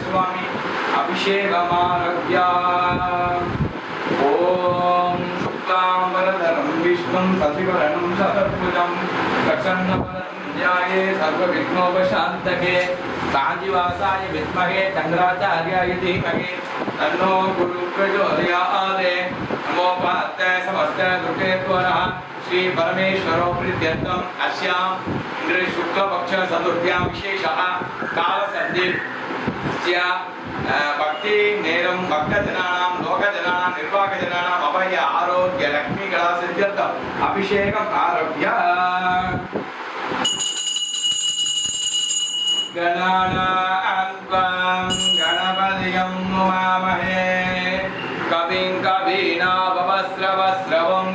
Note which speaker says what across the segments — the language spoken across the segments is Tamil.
Speaker 1: స్వామి ఓం శుక్లాంబరధరం విష్ణుం సశివరణం సదర్భుజం ప్రసన్నపదంధ్యాయే సర్వవిఘ్నోపశాంతకే. సాజివాసాయ విద్మహే చంద్రాచార్యాయ ధీమహే తన్నో గురు ప్రచోదయాదే నమోపాత్య సమస్త కృతే త్వరః శ్రీ పరమేశ్వరోప్రీత్యర్థం అస్యాం ఇంద్ర శుక్లపక్ష చతుర్థ్యా విశేష కాల సంధి భక్తి నేరం భక్తజనానాం లోకజనానాం నిర్వాహజనానాం అభయ ఆరోగ్య లక్ష్మీ కళా సిద్ధ్యర్థం అభిషేకం ఆరభ్య గణానాం గణపతియం నుమామహే కవిం కవీనాభవస్రవస్రవం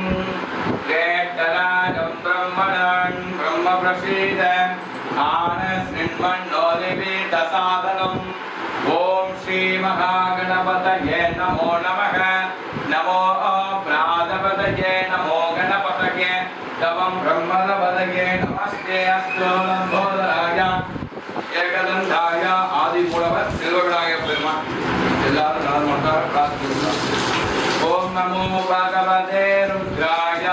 Speaker 1: आनस्निन्मन्नोदिवीतसादनम् ॐ श्रीमहागणपतये नमो नमः नमो प्रादपतये नमो गणपतये तवं ब्रह्मणपतये नमस्ते अस्तु लम्बोदराय ஏகதந்தாய ஆதிமூலவர் செல்வவிநாயக பெருமான் எல்லாரும் நாலு மணி பிரார்த்திக்கலாம் ஓம் நமோ பகவதே ருத்ராய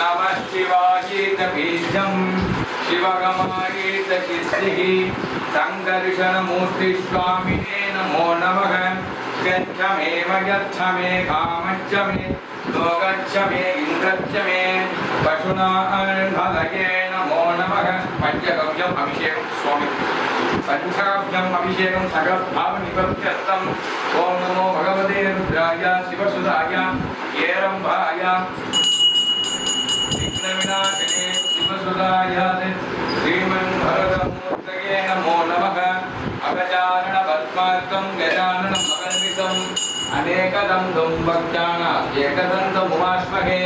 Speaker 1: நம சிவாயீத பீஜம் சிவகமாயீத सङ्गर्षणमूर्तिस्वामिने नमो नमः गच्छ मेव गच्छ मे कामच्च मे लोकच्छ मे इन्द्रच्छ मे पशुना फलके नमो नमः पञ्चगव्यम् अभिषेकं स्वामि पञ्चगव्यम् अभिषेकं सकलभावनिवर्त्यर्थम् ॐ नमो भगवते रुद्राय शिवसुधाय हेरम्भाय विघ्नविनाशिने शिवसुधाय श्रीमन्भरतमूर्तये नमो नमः अगजानन पद्मार्कं गजाननं मकर्मिकम् अनेकदं दुं भक्तानाम् एकदन्तमुमाश्महे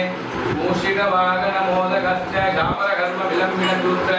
Speaker 1: मूषिकवागनमोदकस्य श्यामलकर्मविलम्बिनसूत्र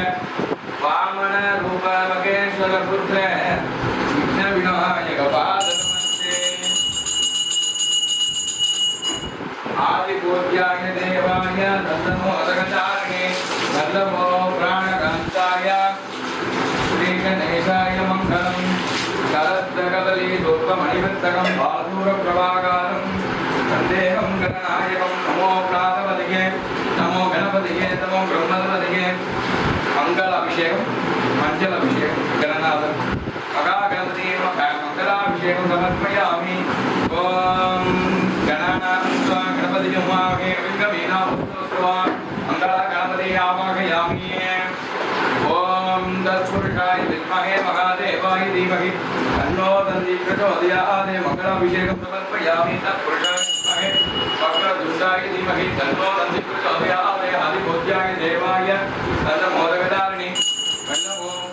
Speaker 1: मङ्गलाभिषेकं मञ्जलाभिषेकं गणनाथं मगागणपति मङ्गलाभिषेकं समर्पयामि ॐ गणानां स्वा गणपतिं उमागे विङ्गमीनामुस्तुस्वा मङ्गलगणपति आवाहयामि ॐ तत्पुरुषाय विद्महे महादेवाय धीमहि तन्नो तन्ति प्रचोदयात् मङ्गलाभिषेकं समर्पयामि तत्पुरुषाय विद्महे वक्रतुण्डाय धीमहि तन्नो तन्ति प्रचोदयात् आदिभोज्याय देवाय तन्नमोदकदारिणि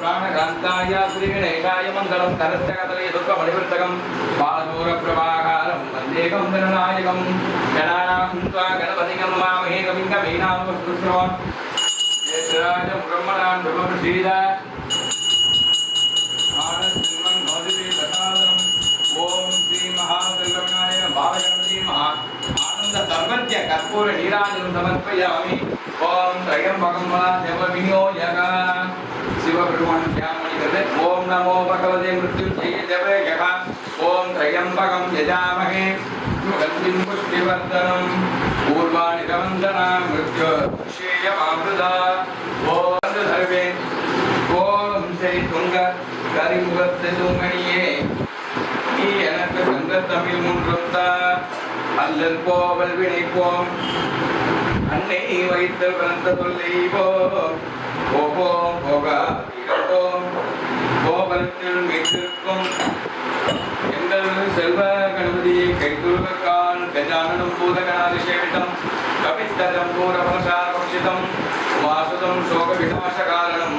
Speaker 1: ప్రాణకాంతాయ శ్రీవినైకాయ మంగళం కరస్థగతలే దుఃఖమణివృత్తకం బాలదూరప్రభాకారం వందేకం గణనాయకం గణానాం త్వా గణపతికం మామహే కవింగమీనాం వస్తుశ్రవం జ్యేష్ఠరాజం బ్రహ్మణాం బ్రహ్మృషీద सर्वज्ञ कर्पूर नीराजं समर्पयामि ॐ त्रयम्बकं वा जपविनियोजकः சிவபெருமான் தியானிக்கிறது ஓம் நமோ பகவதே மிருத்யுஞ்சய ஓம் திரையம்பகம் யஜாமகே. சுகந்திம் புஷ்டிவர்தனம் பூர்வாணி கவந்தனா மிருத்யு ஸ்ரேயமாமிருதா ஓம் சர்வே. ஓம் ஸ்ரீ துங்க. கரிமுகத்து தூங்கணியே நீ எனக்கு சங்க தமிழ் முன்றும் தா. அல்லல் போவல் வினைப்போம். அன்னை வைத்து பிறந்த தொல்லை போ போவோம் போகாதிருப்போம் கோபலத்தில் மீட்டிருக்கும் எங்கள் செல்வ கணபதியை கைதுருகான் கஜானனம் பூதகணாதிசேவிதம் கபித்ததம் பூரபலசாரபக்ஷிதம் வாசுதம் சோக விநாசகாரணம்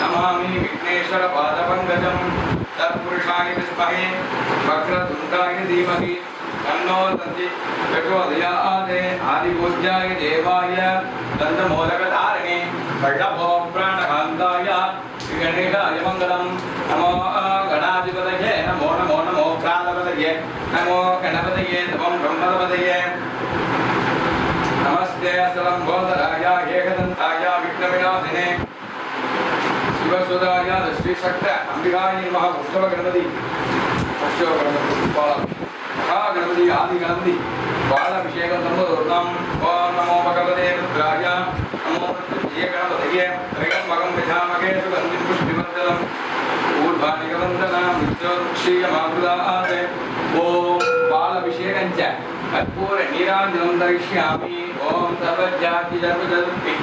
Speaker 1: நமாமி விக்னேஸ்வர பாதபங்கஜம் தத்புருஷாய விஸ்மஹே வக்ரதுண்டாய தீமஹி தன்னோ தந்தி பிரச்சோதயாதே ஆதிபூஜ்யாய தேவாய தந்தமோதகதாரிணே கள்ளபோ వల్లభో ప్రాణకాంతాయ శ్రీగణేశాయ మంగళం నమో గణాధిపతయే నమో నమో నమో ప్రాణపతయే నమో గణపతయే నమో బ్రహ్మపతయే నమస్తే అసలం గోధరాయ ఏకదంతాయ విఘ్న వినాశినే శివసుదాయ శ్రీశక్త అంబికాయ మహా ఉత్సవ గణపతి ఉత్సవ గణపతి మహాగణపతి ఆది గణపతి బాల అభిషేకం సంబోధం ఓం నమో భగవతే రుద్రాయ त्रिगन्मगं विधामगे सुगन्धिं पुष्टिमञ्जलम् ऊर्ध्वानिकवन्दनां विद्योक्षीयमामृदाते ॐ बालभिषेकं च कर्पूरनीराञ्जनं दयिष्यामि ॐ सर्वज्ञाति सर्वजल्पि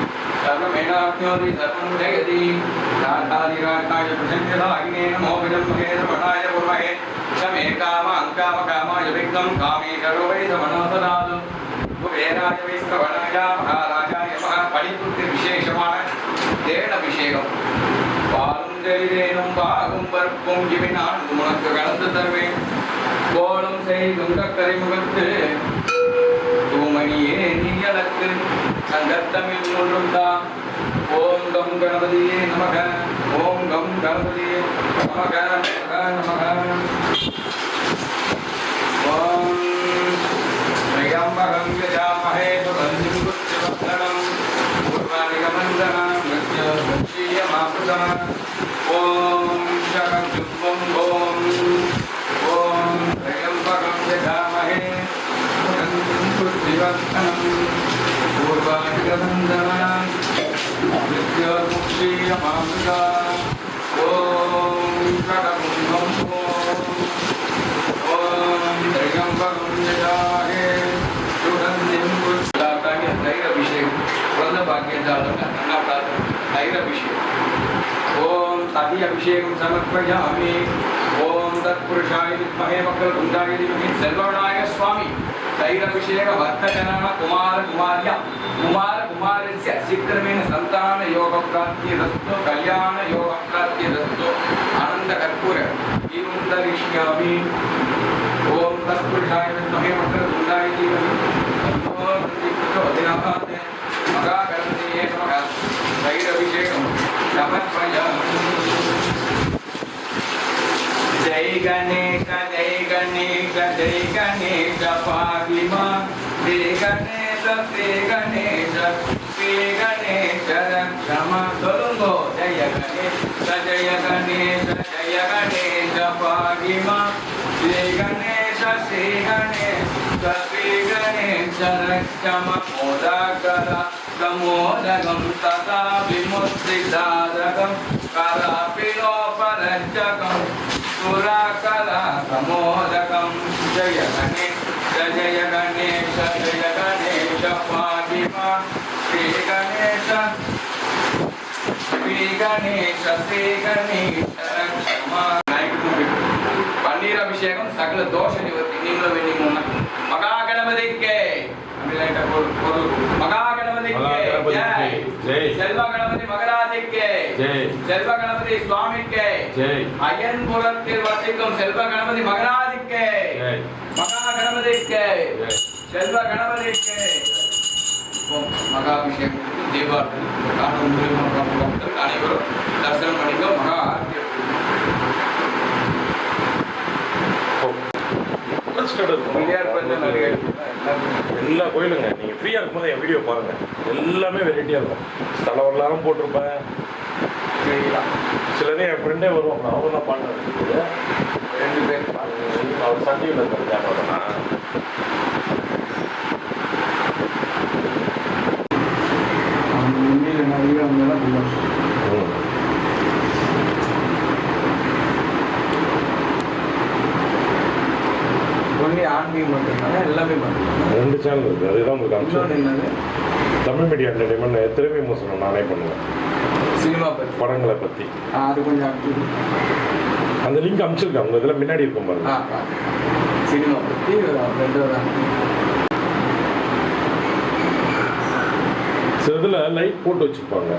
Speaker 1: सर्वमेणाग्नोति सर्वं जयति राधादिराटाय प्रसञ्जलाग्ने नमोभिजम्भे रमणाय पूर्वहे क्षमे काम अङ्कामकामाय विघ्नं कामे करोवै समनोसदादु कुबेराय वै श्रवणाय महाराज படிப்புக்கு விசேஷமான தேன் அபிஷேகம். பாலும் தெரிவேனும் பாகும் பருப்பும் இவை நான் உனக்கு கலந்து தருவேன். கோலம் செய்தும் கரைமுகத்து தூமணியே நீ எனக்கு சங்கத்தமிழ் ஒன்றும்தான் ஓம் கம் கணபதியே நமக ஓம் கம் கணபதியே நமக நமக நமக. ஓம் மகம் விஜாமகே पूर्वानिगमन्दनं मृत्युक्षीयमामृतः ॐ शरजुग्मं ॐ ॐ त्र्यम्बकं यजामहे सुगन्धिं पुष्टिवर्धनं पूर्वानिगमन्दनं मृत्युक्षीयमामृतः रुद्राभिषेकं समर्पयामि। ॐ तत्पुरुषाय विद्महे सर्वणाय स्वामी। तैरभिषेक वर्तकनन कुमार कुमार्य। कुमार कुमारस्य शीघ्रमेण सन्तान योगप्राप्तिरस्तु कल्याण योगप्राप्तिरस्तु आनन्दकर्पूर एवं दरिष्यामि ॐ तत्पुरुषाय विद्महे वक्रतुण्डाय धीमहि मगा करन्ति एकमगा तैरभिषेकं समर्पयामि జై గణేక జై గణేక జై గణేక పార్లిమా. శ్రీ గణేశ శ్రీ గణేశ శ్రీ గణేశ రక్షమ తొలుంగో. జయ గణేశ జయ గణేశ జయ గణేశ పార్లిమా. శ్రీ గణేశ శ్రీ గణేశ శ్రీ గణేశ రక్షమ. మోదాకర సమోదగం తదా విముక్తిదారకం. కరాపిలోపరచకం కమోదకం జయ గణేశ జయ గణేశ జయ గణేశ పాదిమా శ్రీ గణేశ శ్రీ గణేశ శ్రీ గణేశ పన్నీరాభిషేకం సకల దోష నివృత్తి. నిన్న
Speaker 2: వెళ్ళి
Speaker 1: ఉన్న
Speaker 2: మగాగణపతికే.
Speaker 1: செல்வ கணபதி சுவாமிக்கு.
Speaker 2: ஜெய்.
Speaker 1: அயன்புரத்தில் வசிக்கும் செல்வ கணபதி மகராஜிக்கு
Speaker 2: ஜெய்.
Speaker 1: மகா கணபதிக்கு செல்வ கணபதிக்கு மகாபிஷேகம் பக்தர்கள் அனைவரும் தரிசனம் பண்ணிக்கோ. மகா
Speaker 2: எல்லா கோயிலுங்க. நீங்கள் ஃப்ரீயாக இருக்கும்போது என் வீடியோ பாருங்கள் எல்லாமே வெரைட்டியாக இருக்கும். ஸ்தல வரலாறும் போட்டிருப்பேன். சிலதே என் ஃப்ரெண்டே வருவாங்க அவங்க நான் பண்ணது
Speaker 1: ரெண்டு பேர்
Speaker 2: அவர் சண்டியில்
Speaker 1: வந்தாலும் ஒன்லி ஆன்மீகம் மட்டும்தானே எல்லாமே பண்ணுறோம்
Speaker 2: ரெண்டு சேனல் இருக்குது அதுதான் உங்களுக்கு தமிழ் மீடியா என்டர்டைன்மெண்ட் திறமை மோசனம் நானே பண்ணுவேன்.
Speaker 1: சினிமா பற்றி
Speaker 2: படங்களை பற்றி
Speaker 1: ஆ, அது கொஞ்சம்
Speaker 2: அந்த லிங்க் அனுப்பிச்சிருக்கேன் உங்கள் இதில் முன்னாடி இருக்கும் பாருங்க.
Speaker 1: சினிமா பற்றி
Speaker 2: சில இதில் லைட் போட்டு வச்சுருப்பாங்க.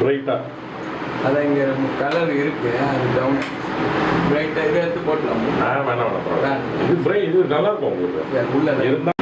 Speaker 2: பிரைட்டாக
Speaker 1: அதான் இங்கே கலர் இருக்கு. அது டவுன் பிரைட்டாக இதை எடுத்து போட்டலாம்
Speaker 2: ஆ வேணாம் வேணாம். இது பிரை இது நல்லா இருக்கும் உங்களுக்கு.
Speaker 1: உள்ள
Speaker 2: இருந்தா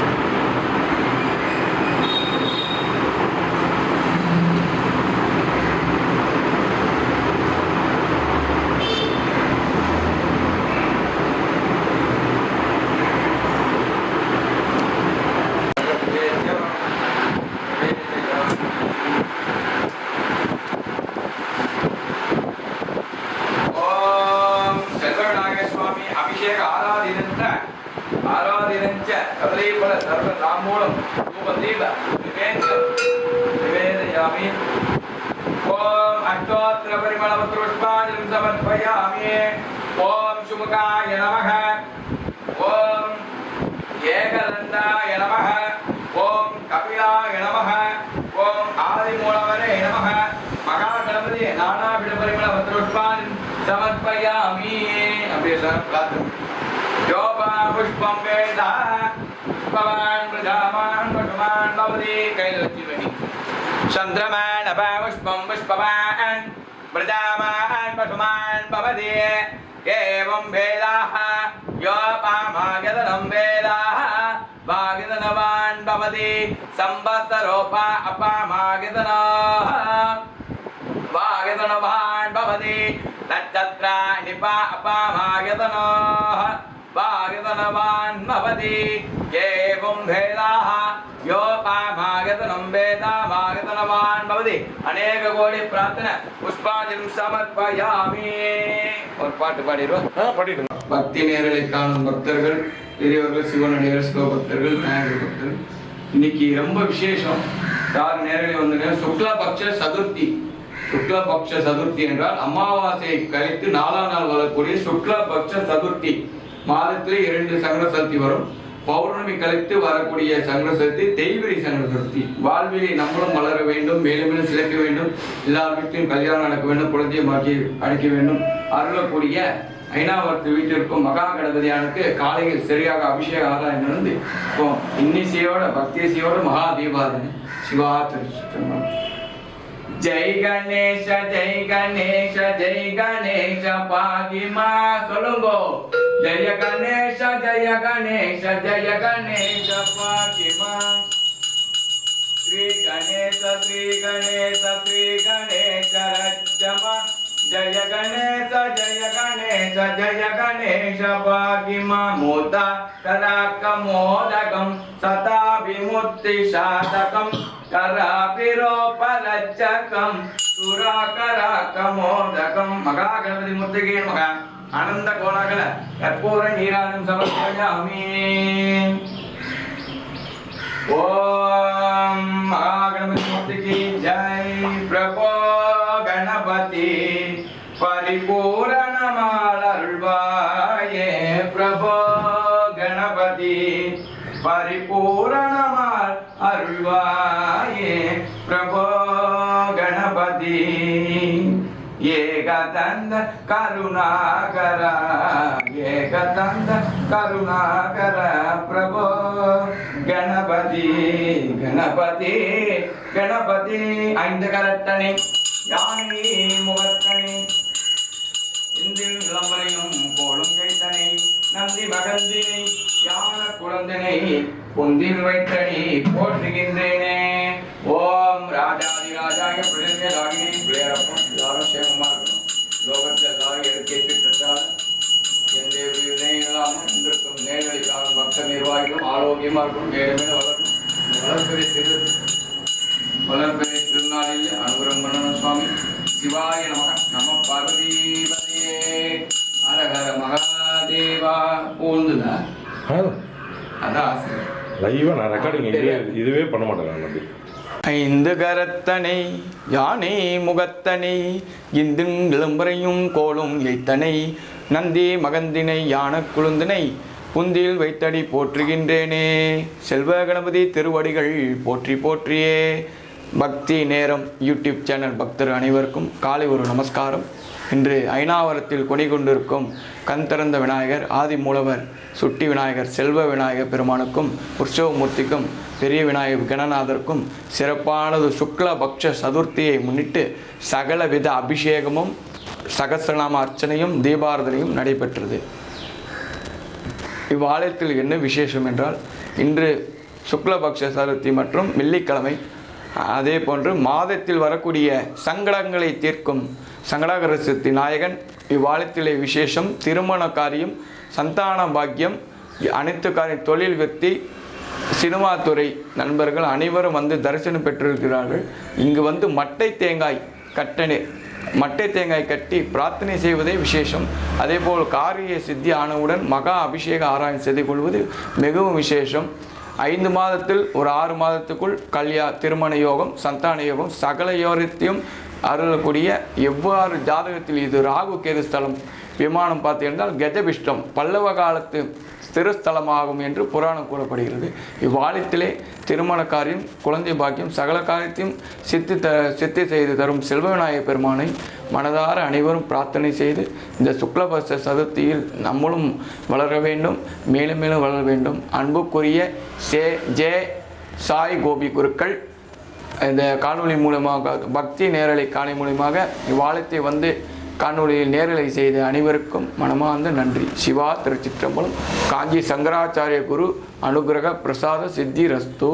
Speaker 1: ترتيبا ببيت يامين ஓம் அஷ்டோத்திர பரிமள புஷ்பாஞ்சம் சமர்ப்பயாமி ஓம் சுமுகாய நமக ஓம் ஏகதந்தாய நமக ஓம் கபிலாய நமக ஓம் ஆதி மூலவரே நமக மகா கணபதி நானா விட பரிமள புஷ்பான் சமர்ப்பயாமி அப்படியே சார் பார்த்து யோபா புஷ்பம் வேதா పుష్పవాన్ ప్రజావాన్ పటుమాన్ లవదే కైలు వచ్చివని చంద్రమాన్ అపా పుష్పం పుష్పవాన్ ప్రజావాన్ పటుమాన్ పవదే ఏవం భేదాః యోపామాగదనం భేదాః భాగదనవాన్ భవతి సంవత్సరోప అపామాగదనాః భాగదనవాన్ భవతి నక్షత్రాణి పా అపామాగదనాః अपामागतनाः भागतनवान् भवति एवं भेदाः योपामागतनं वेदामागतनवान् भवति अनेककोटि प्रार्थना पुष्पाञ्जलिं समर्पयामि ஒரு பாட்டு பாடிடுவோம்
Speaker 2: ஆ படிடுங்க
Speaker 1: பக்தி நேரலை காணும் பக்தர்கள் பெரியவர்கள் சிவனடிகள் சிவபக்தர்கள் விநாயகர் பக்தர்கள் இன்னைக்கு ரொம்ப விசேஷம் யார் நேரலை வந்து சுக்லபக்ஷ சதுர்த்தி சுக்லபக்ஷ சதுர்த்தி என்றால் அமாவாசையை கழித்து நாலாம் நாள் வரக்கூடிய சுக்லபக்ஷ சதுர்த்தி மாதத்தில் இரண்டு சங்கர சக்தி வரும். பௌர்ணமி கழித்து வரக்கூடிய சங்கர சக்தி தெய்வரி சங்கர சக்தி வாழ்விலே நம்மளும் வளர வேண்டும் மேலும் மேலும் சிலைக்க வேண்டும். எல்லார் வீட்டிலும் கல்யாணம் நடக்க வேண்டும் குழந்தையை மாற்றி அடிக்க வேண்டும். அருளக்கூடிய ஐநாவரத்து வீட்டிற்கும் மகா கணபதியானுக்கு காலையில் சரியாக அபிஷேக ஆதாயம் நடந்து இப்போ இன்னிசையோட பக்திசையோட மகா தீபாதனை சிவா திருச்சி जय गणेश जय गणेश जय गणेश पादिमा सोलुंगो। जय गणेश जय गणेश जय गणेश पादिमा श्री गणेश श्री गणेश श्री गणेश रचमा जय गणेश जय गणेश जय गणेश पादिमा तदा कमोदकं सता विमुक्तिशातकम् కరాపిరోపలచ్చకం సురాకరాకమోదకం మగా గణపతి ముత్తగే మగ ఆనంద కోలాగల కర్పూర నీరాజం సమర్పయామి ఓం మహాగణపతి మూర్తికి జై ప్రభో గణపతి పరిపూరణమాళ ప్రభో ஏகதந்த கருணாகர ஏகதந்த கருணாகர பிரபோ. கணபதி கணபதி கணபதி ஐந்து கரட்டனை யானை முகத்தனை இந்தில் விளம்பரையும் கோலும் கைத்தனை நந்தி மகந்தினை யான குழந்தனை பொந்தில் வைத்தனை போற்றுகின்றேனே. ஓ நிர்வாகிகளும் ஆரோக்கியமா இருக்கணும் மேலும் மேலும் வளரணும் வளர்ப்பெரிய திரு வளர்ப்பெரிய திருநாளில் அனுகிரகம் பண்ணணும் சுவாமி. சிவாய நமக. நம பார்வதீபதே அரகர மகாதேவா. பூந்துதா அதான் ஆசை.
Speaker 2: லைவாக நான் ரெக்கார்டிங் இதுவே பண்ண மாட்டேன் நம்பி
Speaker 1: ஐந்து கரத்தனை யானை முகத்தனை இந்தும் விளம்பரையும் கோலும் எய்த்தனை நந்தி மகந்தினை யான குழுந்தினை புந்தில் வைத்தடி போற்றுகின்றேனே. செல்வ கணபதி திருவடிகள் போற்றி போற்றியே. பக்தி நேரம் யூடியூப் சேனல் பக்தர் அனைவருக்கும் காலை ஒரு நமஸ்காரம். இன்று ஐநாவரத்தில் கொடி கொண்டிருக்கும் கண் திறந்த விநாயகர் ஆதி மூலவர் சுட்டி விநாயகர் செல்வ விநாயகர் பெருமானுக்கும் உற்சவமூர்த்திக்கும் பெரிய விநாயகர் கணநாதருக்கும் சிறப்பானது சுக்ல பக்ஷ சதுர்த்தியை முன்னிட்டு சகலவித அபிஷேகமும் சகசிரநாம அர்ச்சனையும் தீபாரதனையும் நடைபெற்றது. இவ்வாலயத்தில் என்ன விசேஷம் என்றால் இன்று சுக்லபக்ஷ சதுர்த்தி மற்றும் வெள்ளிக்கிழமை அதே போன்று மாதத்தில் வரக்கூடிய சங்கடங்களை தீர்க்கும் சங்கடாகர நாயகன் இவ்வாலயத்திலே விசேஷம் திருமண காரியம் சந்தான பாக்கியம் அனைத்து காரியம் தொழில் வெற்றி சினிமா துறை நண்பர்கள் அனைவரும் வந்து தரிசனம் பெற்றிருக்கிறார்கள். இங்கு வந்து மட்டை தேங்காய் கட்டணை மட்டை தேங்காய் கட்டி பிரார்த்தனை செய்வதே விசேஷம். அதேபோல் காரிய சித்தி ஆனவுடன் மகா அபிஷேக ஆராயம் செய்து கொள்வது மிகவும் விசேஷம். ஐந்து மாதத்தில் ஒரு ஆறு மாதத்துக்குள் கல்யா திருமண யோகம் சந்தான யோகம் சகல யோகத்தையும் அருளக்கூடிய எவ்வாறு ஜாதகத்தில் இது ராகு கேது ஸ்தலம் விமானம் பார்த்தீர்கள் கஜபிஷ்டம் பல்லவ காலத்து திருஸ்தலமாகும் என்று புராணம் கூறப்படுகிறது. இவ்வாலயத்திலே திருமண காரியம் குழந்தை பாக்கியம் சகல காரியத்தையும் சித்தி த சித்தி செய்து தரும் செல்வவிநாயக பெருமானை மனதார அனைவரும் பிரார்த்தனை செய்து இந்த சுக்லபஸ்த சதுர்த்தியில் நம்மளும் வளர வேண்டும் மேலும் மேலும் வளர வேண்டும். அன்புக்குரிய சே ஜே சாய் கோபி குருக்கள் இந்த காணொலி மூலமாக பக்தி நேரலை காணொளி மூலமாக இவ்வாலயத்தை வந்து காணொலியில் நேரலை செய்த அனைவருக்கும் மனமார்ந்த நன்றி. சிவா திருச்சிற்றம்பலம். காஞ்சி சங்கராச்சாரிய குரு அனுகிரக பிரசாத சித்தி ரஸ்து.